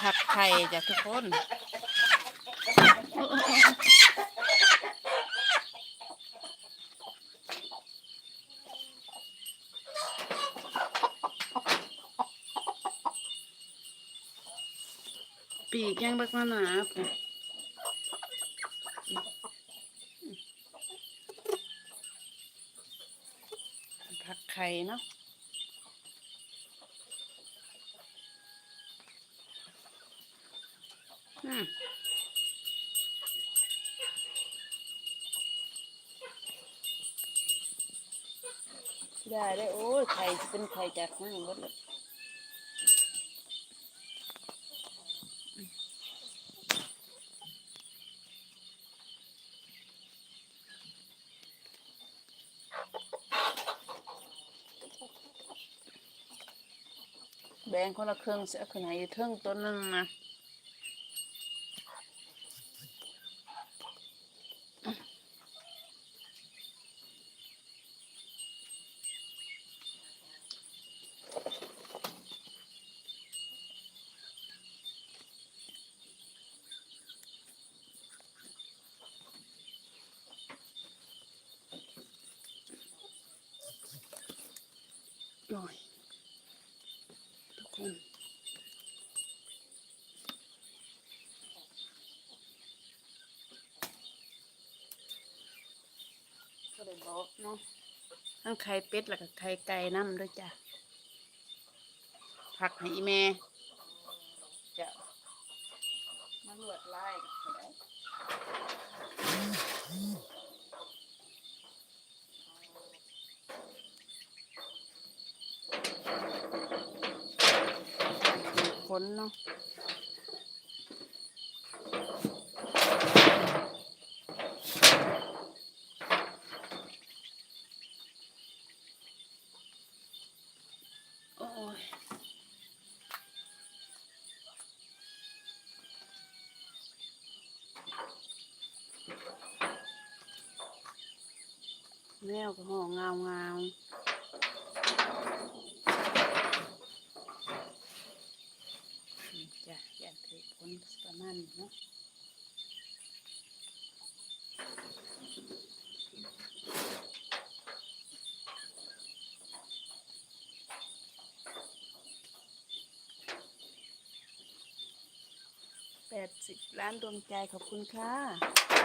ผักไข่จ้ะทุกคนปีกยังบักมาหนาผมผักไข่เนาะอืม ได้ได้โอ้ยไข่สิเป็นไข่จากนั่นหมดเลยแบ่งคนละครึ่งเสียคนไหนอยู่เทิงต้นนึงนะ โอ้ยทุกคนก็เลยบอกเนาะทั้งไข่เป็ดแล้วก็ไข่ไก่น้ำด้วยจ้ะผักให้แม่จะมันลวดลายก็ได้ นเนาะโอ้ยแมวก็ห้องเงาเงา จ้ะอยากถือผลประมาณนี้เนาะแปดสิบล้านดวงใจขอบคุณค่ะ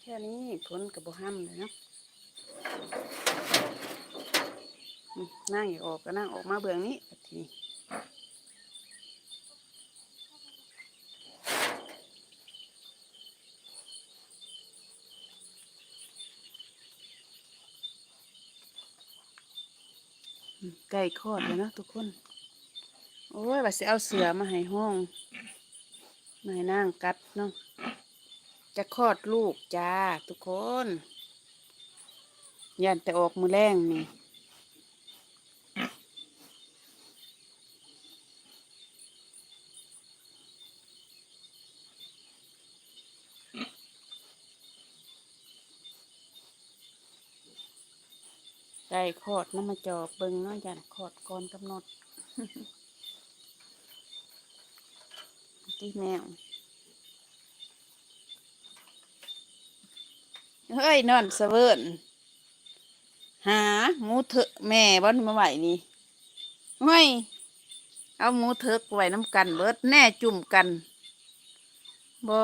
แค่นี้ผลกับบห้ามเลยเนาะนั่งอย่าออกก็นั่งออกมาเบื้องนี้บัดทีนี้ไก่คลอดเลยนะทุกคน โอ้ยว่าสิเอาเสือมาให้ห้องมาให้นั่งกัดเนาะ จะคลอดลูกจ้าทุกคนยันแต่ออกมือแรงนี่ไก่คลอดน้ำมาจอบเบิงเนาะยันคลอดก่อนกำหนดที่แมว เฮ้ยนอนเสะเวิร์นหาหมูเถอะแม่บ้านมาไหวนี่เฮ้ยเอาหมูเถอะไว้น้ำกันเบิดแน่จุ่มกันบ่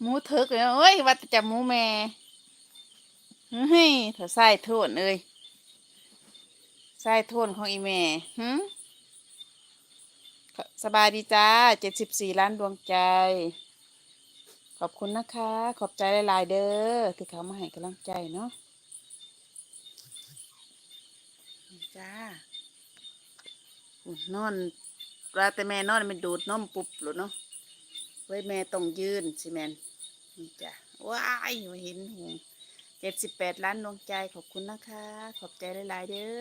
หมูเถอะเลยเอ้ยว่าจะหมูแม่เฮ้ยเถอะใส่โทษเอ้ยใส่โทษของอีแม่หึสบายดีจ้าเจ็ดสิบสี่ล้านดวงใจ ขอบคุณนะคะ ขอบใจหลาย ๆ เด้อที่เขามาให้กำลังใจเนาะจ้าอุ่นนอนปลาแต่แม่นอนมันดูดนมปุบหรือเนาะไว้แม่ต้องยืนสิแมนนี่จ้ะว้ายเห็นหงเจ็ดสิบแปดล้านดวงใจขอบคุณนะคะ ขอบใจหลาย ๆ เด้อ